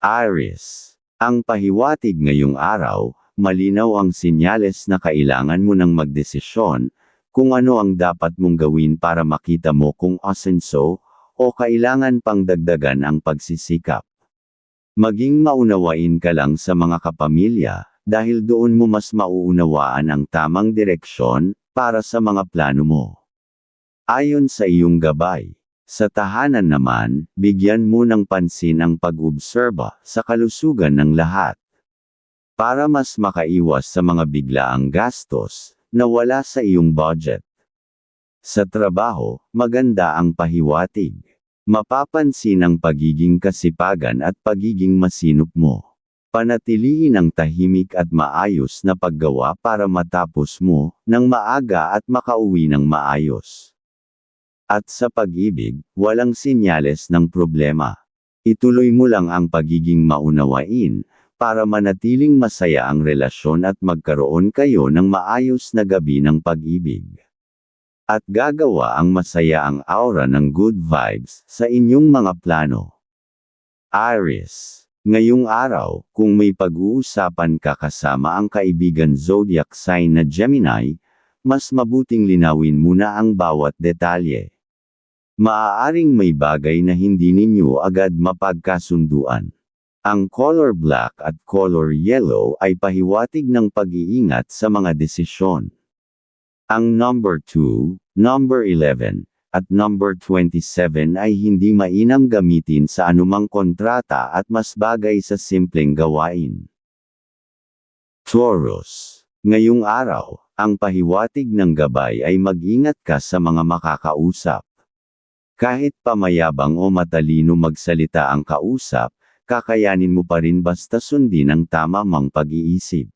Aries. Ang pahiwatig ngayong araw, malinaw ang sinyales na kailangan mo ng magdesisyon, kung ano ang dapat mong gawin para makita mo kung asenso, o kailangan pang dagdagan ang pagsisikap. Maging maunawain ka lang sa mga kapamilya, dahil doon mo mas mauunawaan ang tamang direksyon, para sa mga plano mo. Ayon sa iyong gabay, sa tahanan naman, bigyan mo ng pansin ang pag-obserba sa kalusugan ng lahat. Para mas makaiwas sa mga biglaang gastos, na wala sa iyong budget. Sa trabaho, maganda ang pahiwatig. Mapapansin ang pagiging kasipagan at pagiging masinop mo. Panatilihin ang tahimik at maayos na paggawa para matapos mo, ng maaga at makauwi ng maayos. At sa pag-ibig, walang sinyales ng problema. Ituloy mo lang ang pagiging maunawain, para manatiling masaya ang relasyon at magkaroon kayo ng maayos na gabi ng pag-ibig. At gagawa ang masaya ang aura ng good vibes sa inyong mga plano. Aries. Ngayong araw, kung may pag-uusapan ka kasama ang kaibigan zodiac sign na Gemini, mas mabuting linawin muna ang bawat detalye. Maaaring may bagay na hindi ninyo agad mapagkasunduan. Ang color black at color yellow ay pahiwatig ng pag-iingat sa mga desisyon. Ang number 2, number 11, at number 27 ay hindi mainam gamitin sa anumang kontrata at mas bagay sa simpleng gawain. Taurus. Ngayong araw, ang pahiwatig ng gabay ay mag-ingat ka sa mga makakausap. Kahit pamayabang o matalino magsalita ang kausap, kakayanin mo pa rin basta sundin ang tama mang pag-iisip.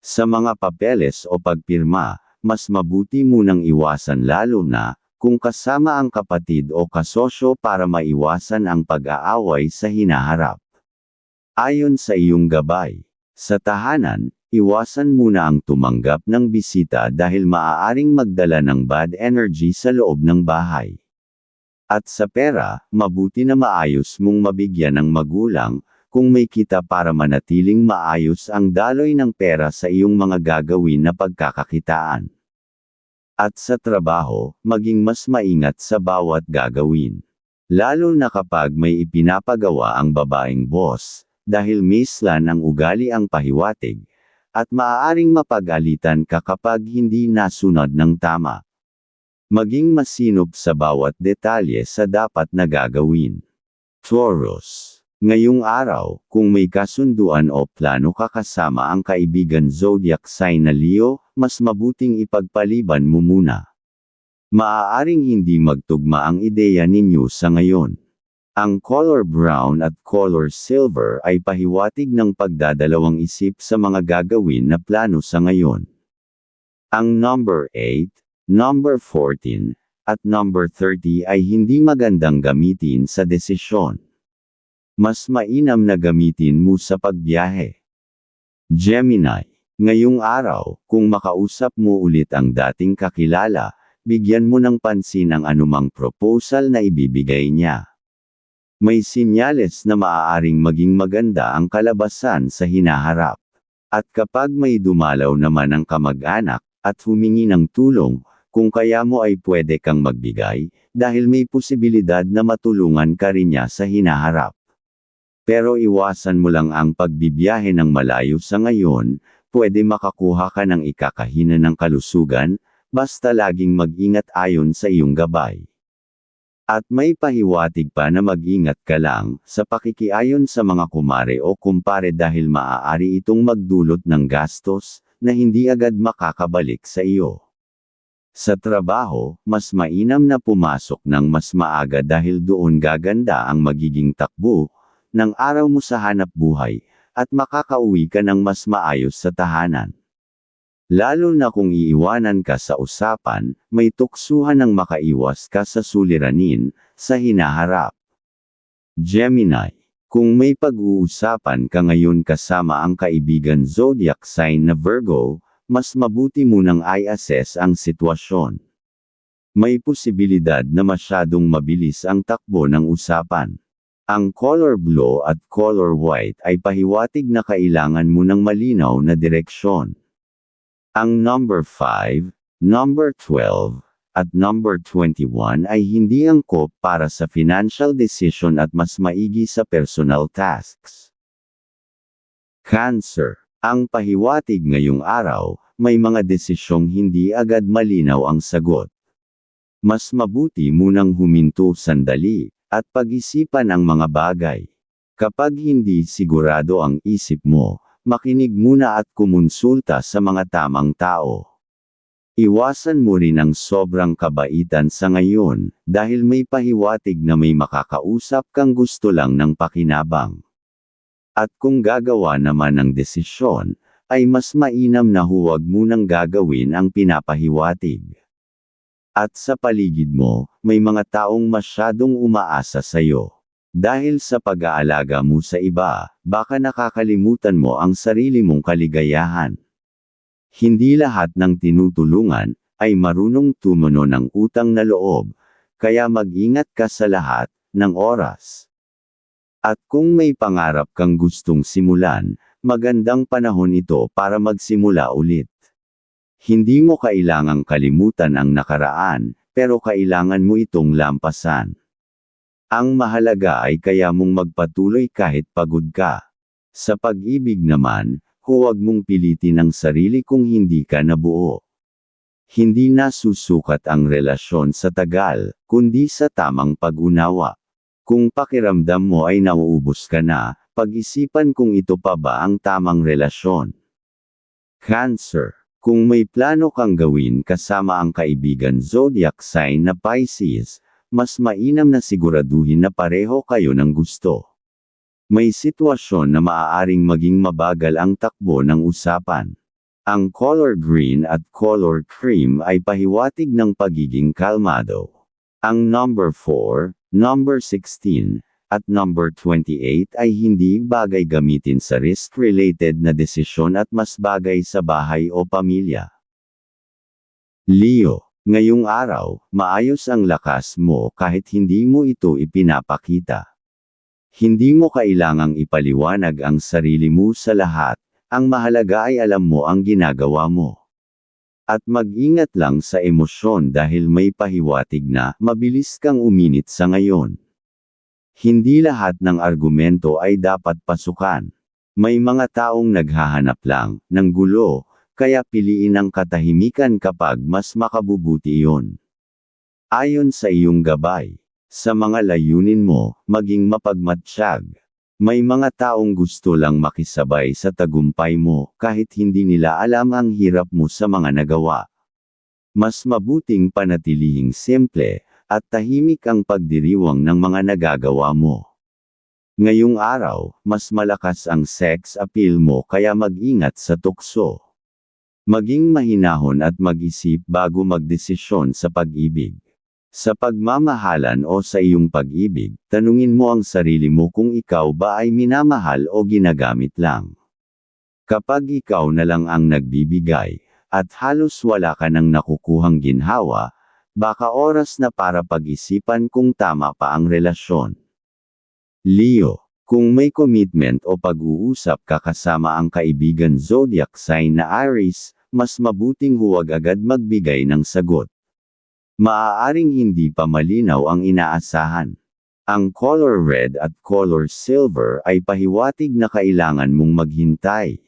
Sa mga papeles o pagpirma, mas mabuti munang iwasan lalo na, kung kasama ang kapatid o kasosyo para maiwasan ang pag-aaway sa hinaharap. Ayon sa iyong gabay, sa tahanan, iwasan muna ang tumanggap ng bisita dahil maaaring magdala ng bad energy sa loob ng bahay. At sa pera, mabuti na maayos mong mabigyan ng magulang, kung may kita para manatiling maayos ang daloy ng pera sa iyong mga gagawin na pagkakakitaan. At sa trabaho, maging mas maingat sa bawat gagawin. Lalo na kapag may ipinapagawa ang babaeng boss, dahil mislan ang ugali ang pahiwatig, at maaaring mapagalitan ka kapag hindi nasunod ng tama. Maging masinop sa bawat detalye sa dapat na gagawin. Taurus. Ngayong araw, kung may kasunduan o plano ka kasama ang kaibigan zodiac sign na Leo, mas mabuting ipagpaliban mo muna. Maaaring hindi magtugma ang ideya ninyo sa ngayon. Ang color brown at color silver ay pahiwatig ng pagdadalawang isip sa mga gagawin na plano sa ngayon. Ang number 8, number 14, at number 30 ay hindi magandang gamitin sa desisyon. Mas mainam na gamitin mo sa pagbiyahe. Gemini, ngayong araw, kung makausap mo ulit ang dating kakilala, bigyan mo ng pansin ang anumang proposal na ibibigay niya. May sinyales na maaaring maging maganda ang kalabasan sa hinaharap. At kapag may dumalaw naman ang kamag-anak, at humingi ng tulong, kung kaya mo ay pwede kang magbigay, dahil may posibilidad na matulungan ka rin niya sa hinaharap. Pero iwasan mo lang ang pagbibiyahe ng malayo sa ngayon, pwede makakuha ka ng ikakahina ng kalusugan, basta laging mag-ingat ayon sa iyong gabay. At may pahiwatig pa na mag-ingat ka lang, sa pakikiayon sa mga kumare o kumpare dahil maaari itong magdulot ng gastos, na hindi agad makakabalik sa iyo. Sa trabaho, mas mainam na pumasok ng mas maaga dahil doon gaganda ang magiging takbo, ng araw mo sa hanap buhay, at makakauwi ka ng mas maayos sa tahanan. Lalo na kung iiwanan ka sa usapan, may tuksuhan ng makaiwas ka sa suliranin, sa hinaharap. Gemini, kung may pag-uusapan ka ngayon kasama ang kaibigan zodiac sign na Virgo, mas mabuti munang i-assess ang sitwasyon. May posibilidad na masyadong mabilis ang takbo ng usapan. Ang color blue at color white ay pahiwatig na kailangan mo ng malinaw na direksyon. Ang number 5, number 12, at number 21 ay hindi angkop para sa financial decision at mas maigi sa personal tasks. Cancer. Ang pahiwatig ngayong araw, may mga desisyong hindi agad malinaw ang sagot. Mas mabuti munang huminto sandali, at pag-isipan ang mga bagay. Kapag hindi sigurado ang isip mo, makinig muna at kumonsulta sa mga tamang tao. Iwasan mo rin ang sobrang kabaitan sa ngayon, dahil may pahiwatig na may makakausap kang gusto lang ng pakinabang. At kung gagawa naman ng desisyon, ay mas mainam na huwag munang gagawin ang pinapahiwatig. At sa paligid mo, may mga taong masyadong umaasa sa iyo. Dahil sa pag-aalaga mo sa iba, baka nakakalimutan mo ang sarili mong kaligayahan. Hindi lahat ng tinutulungan ay marunong tumuno ng utang na loob, kaya mag-ingat ka sa lahat ng oras. At kung may pangarap kang gustong simulan, magandang panahon ito para magsimula ulit. Hindi mo kailangang kalimutan ang nakaraan, pero kailangan mo itong lampasan. Ang mahalaga ay kaya mong magpatuloy kahit pagod ka. Sa pag-ibig naman, huwag mong pilitin ang sarili kung hindi ka nabuo. Hindi na susukat ang relasyon sa tagal, kundi sa tamang pag-unawa. Kung pakiramdam mo ay nauubos ka na, pag-isipan kung ito pa ba ang tamang relasyon. Cancer kung may plano kang gawin kasama ang kaibigan zodiac sign na Pisces, mas mainam na siguraduhin na pareho kayo ng gusto. May sitwasyon na maaaring maging mabagal ang takbo ng usapan. Ang color green at color cream ay pahiwatig ng pagiging kalmado. Ang number 4, number 16, at number 28 ay hindi bagay gamitin sa risk-related na desisyon at mas bagay sa bahay o pamilya. Leo, ngayong araw, maayos ang lakas mo kahit hindi mo ito ipinapakita. Hindi mo kailangang ipaliwanag ang sarili mo sa lahat, ang mahalaga ay alam mo ang ginagawa mo. At mag-ingat lang sa emosyon dahil may pahiwatig na mabilis kang uminit sa ngayon. Hindi lahat ng argumento ay dapat pasukan. May mga taong naghahanap lang ng gulo, kaya piliin ang katahimikan kapag mas makabubuti iyon. Ayon sa iyong gabay, sa mga layunin mo, maging mapagmatsyag. May mga taong gusto lang makisabay sa tagumpay mo, kahit hindi nila alam ang hirap mo sa mga nagawa. Mas mabuting panatilihing simple, at tahimik ang pagdiriwang ng mga nagagawa mo. Ngayong araw, mas malakas ang sex appeal mo kaya mag-ingat sa tukso. Maging mahinahon at mag-isip bago magdesisyon sa pag-ibig. Sa pagmamahalan o sa iyong pag-ibig, tanungin mo ang sarili mo kung ikaw ba ay minamahal o ginagamit lang. Kapag ikaw na lang ang nagbibigay, at halos wala ka nang nakukuhang ginhawa, baka oras na para pag-isipan kung tama pa ang relasyon. Leo, kung may commitment o pag-uusap ka kasama ang kaibigan zodiac sign na Aries, mas mabuting huwag agad magbigay ng sagot. Maaaring hindi pa malinaw ang inaasahan. Ang color red at color silver ay pahiwatig na kailangan mong maghintay.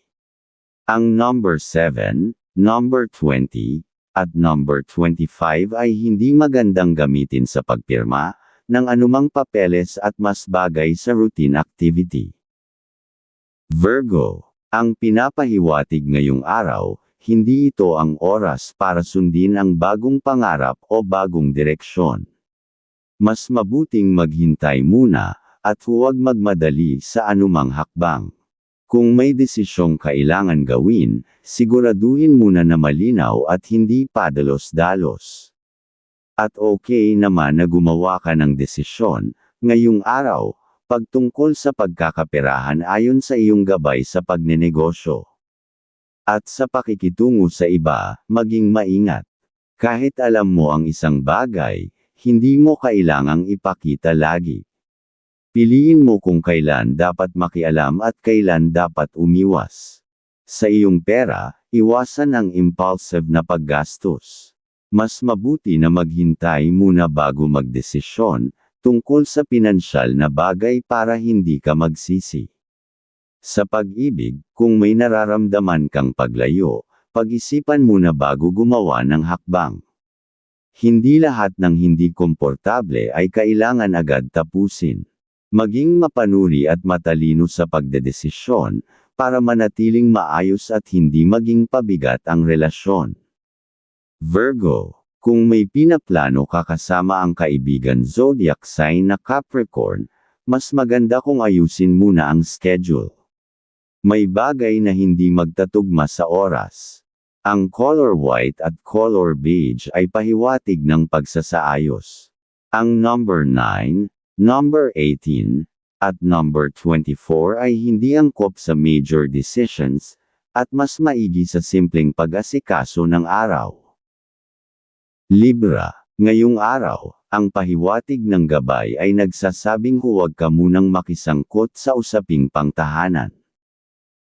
Ang number 7, number 20, at number 25 ay hindi magandang gamitin sa pagpirma ng anumang papeles at mas bagay sa routine activity. Virgo, ang pinapahiwatig ngayong araw, hindi ito ang oras para sundin ang bagong pangarap o bagong direksyon. Mas mabuting maghintay muna, at huwag magmadali sa anumang hakbang. Kung may desisyong kailangan gawin, siguraduhin muna na malinaw at hindi padalos-dalos. At okay naman na gumawa ka ng desisyon, ngayong araw, pagtungkol sa pagkakaperahan ayon sa iyong gabay sa pagnenegosyo. At sa pakikitungo sa iba, maging maingat. Kahit alam mo ang isang bagay, hindi mo kailangang ipakita lagi. Piliin mo kung kailan dapat makialam at kailan dapat umiwas. Sa iyong pera, iwasan ang impulsive na paggastos. Mas mabuti na maghintay muna bago magdesisyon, tungkol sa pinansyal na bagay para hindi ka magsisi. Sa pag-ibig, kung may nararamdaman kang paglayo, pag-isipan muna bago gumawa ng hakbang. Hindi lahat ng hindi komportable ay kailangan agad tapusin. Maging mapanuri at matalino sa pagdedesisyon, para manatiling maayos at hindi maging pabigat ang relasyon. Virgo, kung may pinaplano ka kasama ang kaibigan zodiac sign na Capricorn, mas maganda kung ayusin muna ang schedule. May bagay na hindi magtatugma sa oras. Ang color white at color beige ay pahiwatig ng pagsasaayos. Ang number 9, Number 18, at number 24 ay hindi angkop sa major decisions, at mas maigi sa simpleng pag-asikaso ng araw. Libra, ngayong araw, ang pahiwatig ng gabay ay nagsasabing huwag ka munang makisangkot sa usaping pangtahanan.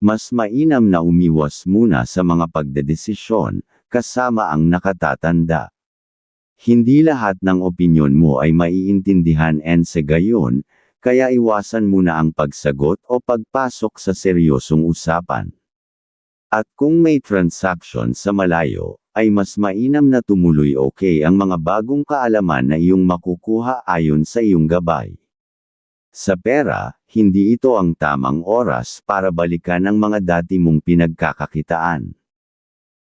Mas mainam na umiwas muna sa mga pagdedesisyon, kasama ang nakatatanda. Hindi lahat ng opinyon mo ay maiintindihan and gayon, kaya iwasan muna ang pagsagot o pagpasok sa seryosong usapan. At kung may transaction sa malayo, ay mas mainam na tumuloy okay ang mga bagong kaalaman na iyong makukuha ayon sa iyong gabay. Sa pera, hindi ito ang tamang oras para balikan ang mga dati mong pinagkakakitaan.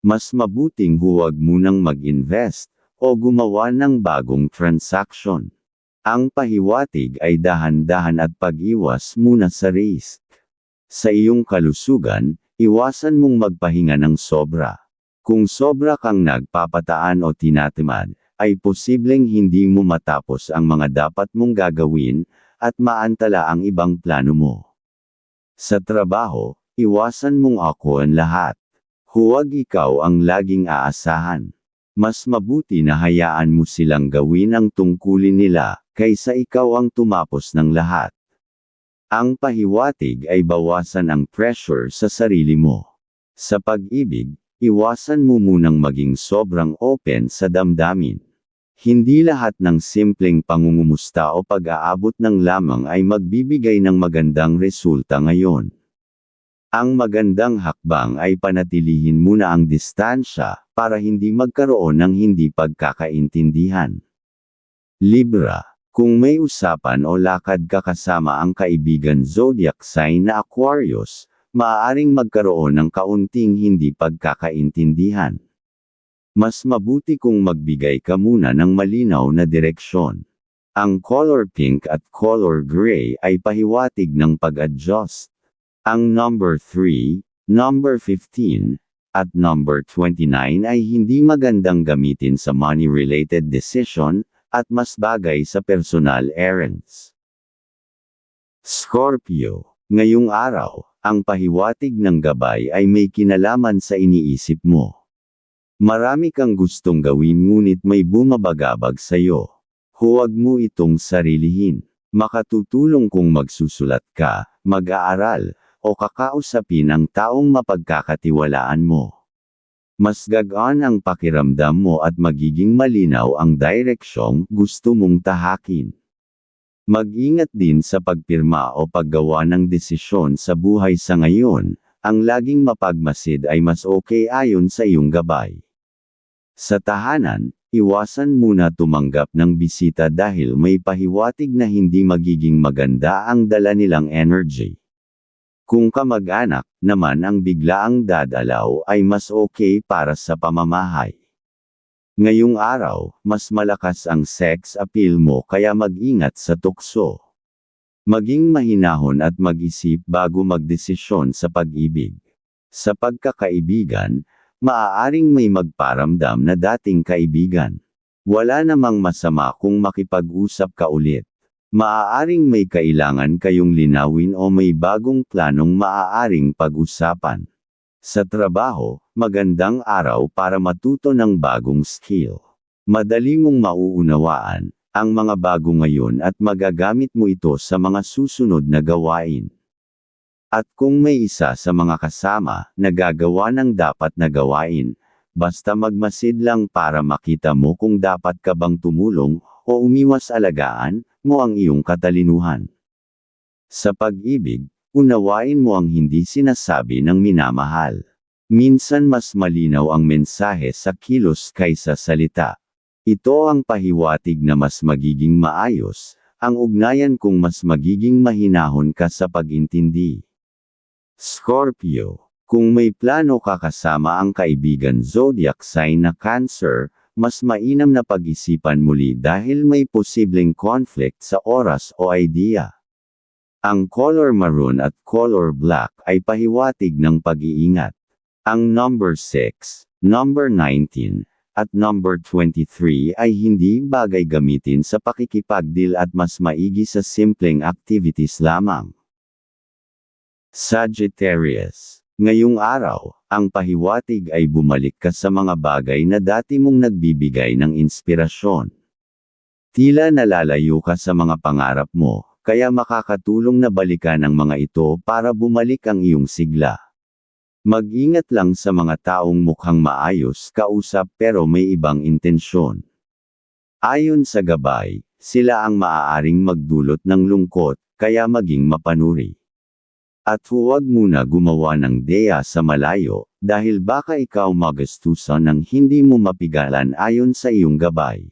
Mas mabuting huwag munang mag-invest, o gumawa ng bagong transaction. Ang pahiwatig ay dahan-dahan at pag-iwas muna sa risk. Sa iyong kalusugan, iwasan mong magpahinga ng sobra. Kung sobra kang nagpapataan o tinatimad, ay posibleng hindi mo matapos ang mga dapat mong gagawin, at maantala ang ibang plano mo. Sa trabaho, iwasan mong ako ang lahat. Huwag ikaw ang laging aasahan. Mas mabuti na hayaan mo silang gawin ang tungkulin nila, kaysa ikaw ang tumapos ng lahat. Ang pahiwatig ay bawasan ang pressure sa sarili mo. Sa pag-ibig, iwasan mo munang maging sobrang open sa damdamin. Hindi lahat ng simpleng pangungumusta o pag-aabot ng lamang ay magbibigay ng magandang resulta ngayon. Ang magandang hakbang ay panatilihin muna ang distansya, para hindi magkaroon ng hindi pagkakaintindihan. Libra, kung may usapan o lakad ka kasama ang kaibigan zodiac sign na Aquarius, maaaring magkaroon ng kaunting hindi pagkakaintindihan. Mas mabuti kung magbigay ka muna ng malinaw na direksyon. Ang color pink at color gray ay pahiwatig ng pag-adjust. Ang number 3, number 15, at number 29 ay hindi magandang gamitin sa money-related decision, at mas bagay sa personal errands. Scorpio, ngayong araw, ang pahiwatig ng gabay ay may kinalaman sa iniisip mo. Marami kang gustong gawin ngunit may bumabagabag sa iyo. Huwag mo itong sarilihin. Makatutulong kung magsusulat ka, mag-aaral, o kakausapin ang taong mapagkakatiwalaan mo. Mas gagaan ang pakiramdam mo at magiging malinaw ang direksyong gusto mong tahakin. Mag-ingat din sa pagpirma o paggawa ng desisyon sa buhay sa ngayon, ang laging mapagmasid ay mas okay ayon sa iyong gabay. Sa tahanan, iwasan muna tumanggap ng bisita dahil may pahiwatig na hindi magiging maganda ang dala nilang energy. Kung kamag-anak naman ang biglaang dadalaw ay mas okay para sa pamamahay. Ngayong araw, mas malakas ang sex appeal mo kaya mag-ingat sa tukso. Maging mahinahon at mag-isip bago magdesisyon sa pag-ibig. Sa pagkakaibigan, maaaring may magparamdam na dating kaibigan. Wala namang masama kung makipag-usap ka ulit. Maaaring may kailangan kayong linawin o may bagong planong maaaring pag-usapan. Sa trabaho, magandang araw para matuto ng bagong skill. Madali mong mauunawaan, ang mga bago ngayon at magagamit mo ito sa mga susunod na gawain. At kung may isa sa mga kasama na gagawa ng dapat na gawain, basta magmasid lang para makita mo kung dapat ka bang tumulong o umiwas alagaan mo ang iyong katalinuhan. Sa pag-ibig, unawain mo ang hindi sinasabi ng minamahal. Minsan mas malinaw ang mensahe sa kilos kaysa salita. Ito ang pahiwatig na mas magiging maayos, ang ugnayan kung mas magiging mahinahon ka sa pag-intindi. Scorpio, kung may plano ka kasama ang kaibigan zodiac sign na Cancer, mas mainam na pag-isipan muli dahil may posibleng conflict sa oras o idea. Ang color maroon at color black ay pahiwatig ng pag-iingat. Ang number 6, number 19, at number 23 ay hindi bagay gamitin sa pakikipagdeal at mas maigi sa simpleng activities lamang. Sagittarius Ngayong araw, ang pahiwatig ay bumalik ka sa mga bagay na dati mong nagbibigay ng inspirasyon. Tila nalalayo ka sa mga pangarap mo, kaya makakatulong na balikan ang mga ito para bumalik ang iyong sigla. Mag-ingat lang sa mga taong mukhang maayos kausap pero may ibang intensyon. Ayon sa gabay, sila ang maaaring magdulot ng lungkot, kaya maging mapanuri. At huwag muna gumawa ng deya sa malayo, dahil baka ikaw magastusan ng hindi mo mapigalan ayon sa iyong gabay.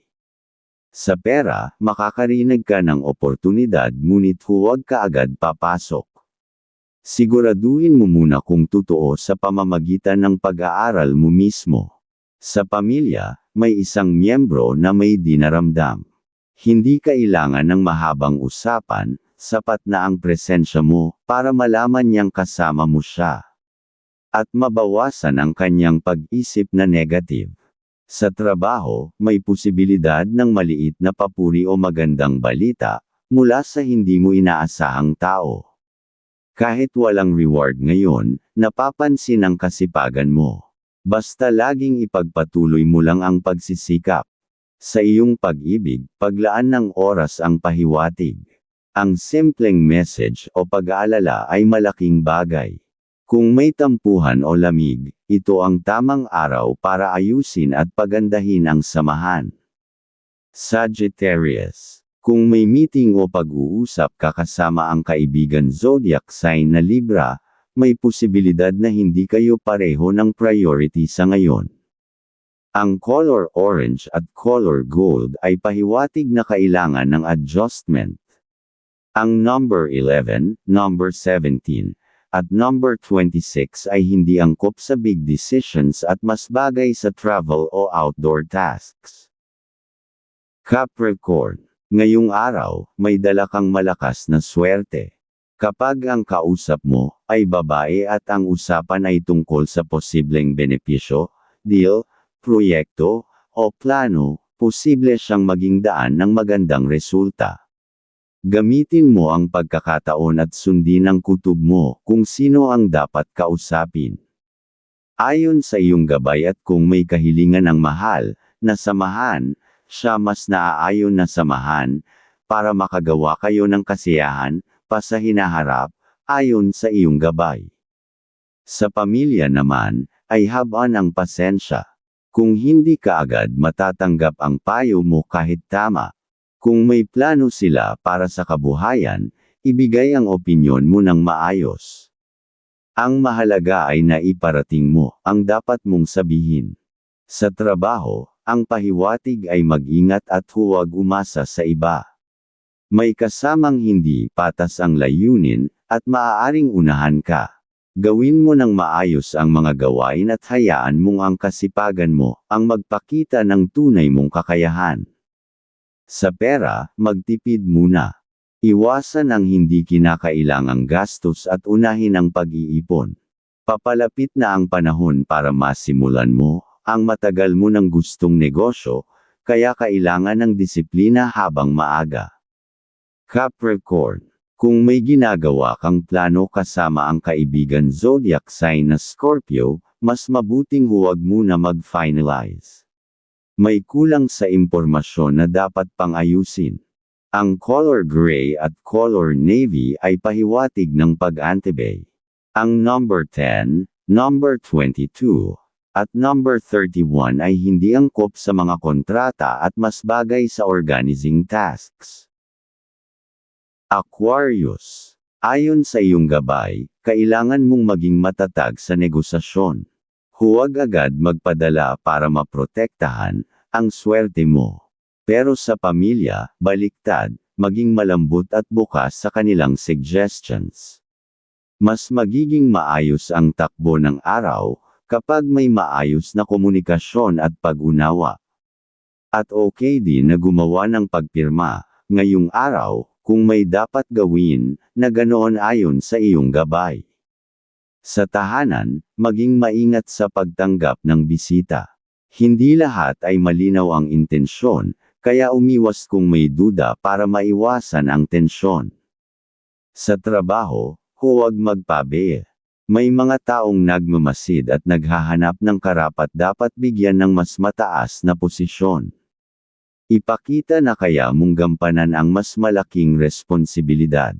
Sa pera, makakarinig ka ng oportunidad ngunit huwag ka agad papasok. Siguraduhin mo muna kung totoo sa pamamagitan ng pag-aaral mo mismo. Sa pamilya, may isang miyembro na may dinaramdam. Hindi kailangan ng mahabang usapan, sapat na ang presensya mo para malaman niyang kasama mo siya. At mabawasan ang kanyang pag-isip na negative. Sa trabaho, may posibilidad ng maliit na papuri o magandang balita mula sa hindi mo inaasahang tao. Kahit walang reward ngayon, napapansin ang kasipagan mo. Basta laging ipagpatuloy mo lang ang pagsisikap. Sa iyong pag-ibig, paglaan ng oras ang pahiwatig. Ang simpleng message o pag-aalala ay malaking bagay. Kung may tampuhan o lamig, ito ang tamang araw para ayusin at pagandahin ang samahan. Sagittarius kung may meeting o pag-uusap ka kasama ang kaibigan zodiac sign na Libra, may posibilidad na hindi kayo pareho ng priority sa ngayon. Ang color orange at color gold ay pahiwatig na kailangan ng adjustment. Ang number 11, number 17, at number 26 ay hindi angkop sa big decisions at mas bagay sa travel o outdoor tasks. Capricorn Ngayong araw, may dala kang malakas na swerte. Kapag ang kausap mo ay babae at ang usapan ay tungkol sa posibleng benepisyo, deal, proyekto, o plano, posible siyang maging daan ng magandang resulta. Gamitin mo ang pagkakataon at sundin ang kutob mo kung sino ang dapat kausapin. Ayon sa iyong gabay at kung may kahilingan ng mahal, na samahan, siya mas naaayon na samahan, para makagawa kayo ng kasiyahan, pa sa hinaharap, ayon sa iyong gabay. Sa pamilya naman, ay habaan ang pasensya. Kung hindi ka agad matatanggap ang payo mo kahit tama. Kung may plano sila para sa kabuhayan, ibigay ang opinyon mo ng maayos. Ang mahalaga ay naiparating mo ang dapat mong sabihin. Sa trabaho, ang pahiwatig ay mag-ingat at huwag umasa sa iba. May kasamang hindi patas ang layunin, at maaaring unahan ka. Gawin mo ng maayos ang mga gawain at hayaan mong ang kasipagan mo, ang magpakita ng tunay mong kakayahan. Sa pera, magtipid muna. Iwasan ang hindi kinakailangang gastos at unahin ang pag-iipon. Papalapit na ang panahon para masimulan mo ang matagal mo nang gustong negosyo, kaya kailangan ng disiplina habang maaga. Capricorn, kung may ginagawa kang plano kasama ang kaibigan zodiac sign na Scorpio, mas mabuting huwag muna mag-finalize. May kulang sa impormasyon na dapat pang ayusin. Ang color gray at color navy ay pahiwatig ng pag-antibay. Ang number 10, number 22, at number 31 ay hindi angkop sa mga kontrata at mas bagay sa organizing tasks. Aquarius. Ayon sa iyong gabay, kailangan mong maging matatag sa negosasyon. Huwag agad magpadala para maprotektahan ang swerte mo. Pero sa pamilya, baliktad, maging malambot at bukas sa kanilang suggestions. Mas magiging maayos ang takbo ng araw, kapag may maayos na komunikasyon at pag-unawa. At okay din na gumawa ng pagpirma, ngayong araw, kung may dapat gawin, na ganoon ayon sa iyong gabay. Sa tahanan, maging maingat sa pagtanggap ng bisita. Hindi lahat ay malinaw ang intensyon, kaya umiwas kung may duda para maiwasan ang tensyon. Sa trabaho, huwag magpabe. May mga taong nagmamasid at naghahanap ng karapat dapat bigyan ng mas mataas na posisyon. Ipakita na kaya mong gampanan ang mas malaking responsibilidad.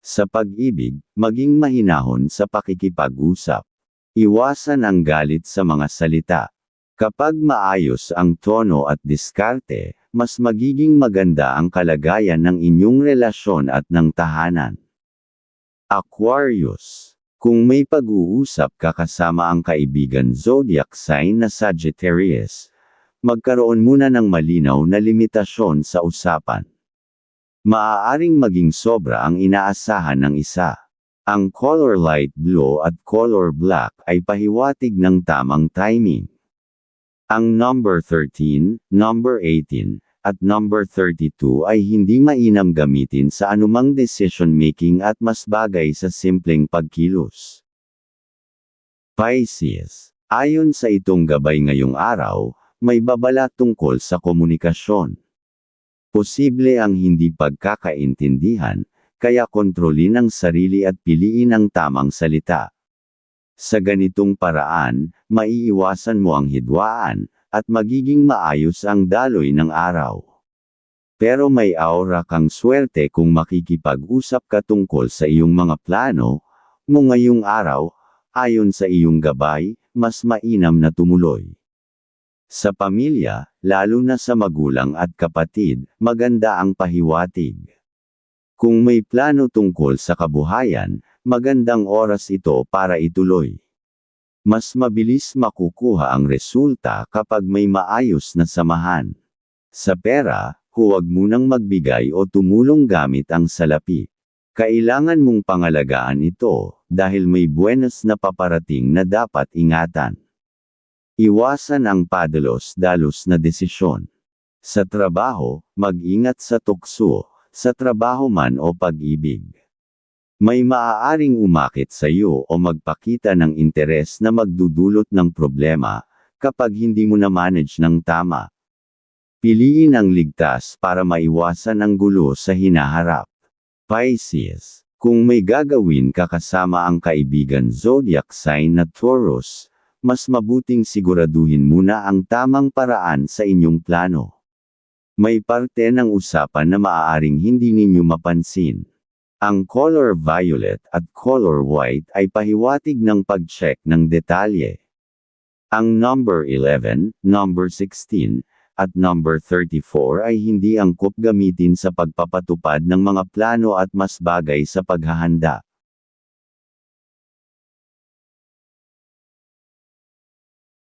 Sa pag-ibig, maging mahinahon sa pakikipag-usap. Iwasan ang galit sa mga salita. Kapag maayos ang tono at diskarte, mas magiging maganda ang kalagayan ng inyong relasyon at ng tahanan. Aquarius. Kung may pag-uusap ka kasama ang kaibigan zodiac sign na Sagittarius, magkaroon muna ng malinaw na limitasyon sa usapan. Maaaring maging sobra ang inaasahan ng isa. Ang color light blue at color black ay pahiwatig ng tamang timing. Ang number 13, number 18, at number 32 ay hindi mainam gamitin sa anumang decision-making at mas bagay sa simpleng pagkilos. Pisces. Ayon sa itong gabay ngayong araw, may babala tungkol sa komunikasyon. Posible ang hindi pagkakaintindihan, kaya kontrolin ang sarili at piliin ang tamang salita. Sa ganitong paraan, maiiwasan mo ang hidwaan, at magiging maayos ang daloy ng araw. Pero may aura kang swerte kung makikipag-usap ka tungkol sa iyong mga plano, mo ngayong araw, ayon sa iyong gabay, mas mainam na tumuloy. Sa pamilya, lalo na sa magulang at kapatid, maganda ang pahiwatig. Kung may plano tungkol sa kabuhayan, magandang oras ito para ituloy. Mas mabilis makukuha ang resulta kapag may maayos na samahan. Sa pera, huwag munang magbigay o tumulong gamit ang salapi. Kailangan mong pangalagaan ito, dahil may buenas na paparating na dapat ingatan. Iwasan ang padalos-dalos na desisyon. Sa trabaho, mag-ingat sa tukso, sa trabaho man o pag-ibig. May maaaring umakit sa iyo o magpakita ng interes na magdudulot ng problema, kapag hindi mo na-manage ng tama. Piliin ang ligtas para maiwasan ang gulo sa hinaharap. Pisces. Kung may gagawin ka kasama ang kaibigan zodiac sign na Taurus, mas mabuting siguraduhin muna ang tamang paraan sa inyong plano. May parte ng usapan na maaaring hindi ninyo mapansin. Ang color violet at color white ay pahiwatig ng pag-check ng detalye. Ang number 11, number 16, at number 34 ay hindi angkop gamitin sa pagpapatupad ng mga plano at mas bagay sa paghahanda.